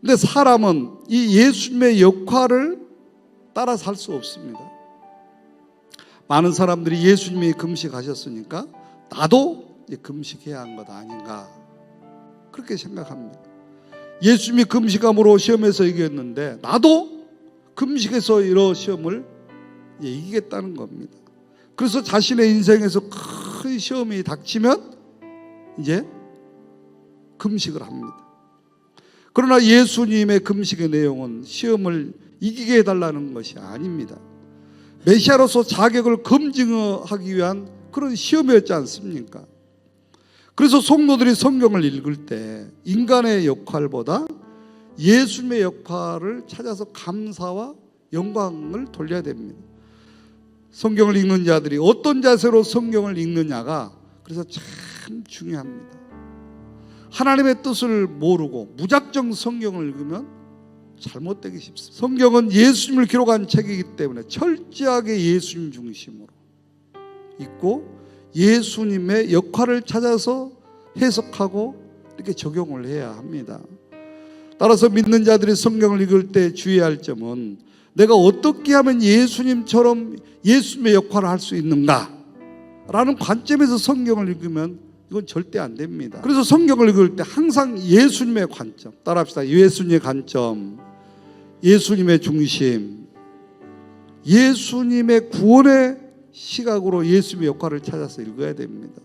근데 사람은 이 예수님의 역할을 따라 살 수 없습니다. 많은 사람들이 예수님이 금식하셨으니까 나도 금식해야 한 것 아닌가 그렇게 생각합니다. 예수님이 금식함으로 시험에서 이겼는데 나도 금식해서 이런 시험을 이기겠다는 겁니다. 그래서 자신의 인생에서 큰 시험이 닥치면 이제 금식을 합니다. 그러나 예수님의 금식의 내용은 시험을 이기게 해달라는 것이 아닙니다. 메시아로서 자격을 검증하기 위한 그런 시험이었지 않습니까? 그래서 성도들이 성경을 읽을 때 인간의 역할보다 예수님의 역할을 찾아서 감사와 영광을 돌려야 됩니다. 성경을 읽는 자들이 어떤 자세로 성경을 읽느냐가 그래서 참 중요합니다. 하나님의 뜻을 모르고 무작정 성경을 읽으면 잘못되기 쉽습니다. 성경은 예수님을 기록한 책이기 때문에 철저하게 예수님 중심으로 있고 예수님의 역할을 찾아서 해석하고 이렇게 적용을 해야 합니다. 따라서 믿는 자들이 성경을 읽을 때 주의할 점은 내가 어떻게 하면 예수님처럼 예수님의 역할을 할 수 있는가? 라는 관점에서 성경을 읽으면 이건 절대 안 됩니다. 그래서 성경을 읽을 때 항상 예수님의 관점, 따라합시다. 예수님의 관점, 예수님의 중심, 예수님의 구원의 시각으로 예수님의 역할을 찾아서 읽어야 됩니다.